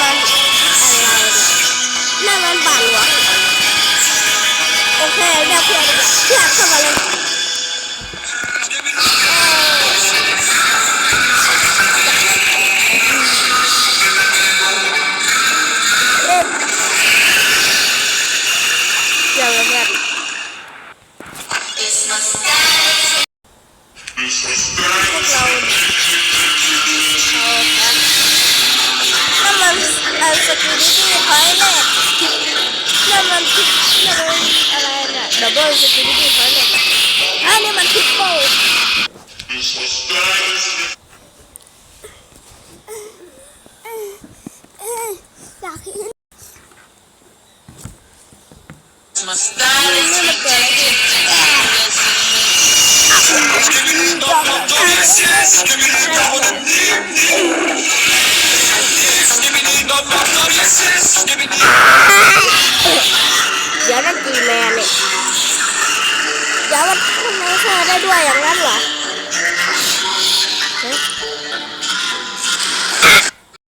มันอะไรเนี่ยนั่นมันบาทหลวงโอเคเรียกเพื่อนเพื่อนเข้ามาเลยเล่นเดี๋ยวเพื่อนพวกเราเอา ครับนั่นมันเอ่อสกิลิตี้พอยต์แรกนั่นมันทิปนั่นมันอะไรเนี่ยดับเบิลสกิลิตี้พอยต์แรกอันนี้มันทริปเปิลอยากเห็น My style is นี่มันเกิดขึ้น เดี๋ยวนั่นกีแมนเนี่ยเดี๋ยวมันทำไมฆ่าได้ด้วยอย่างนั้นเหรอ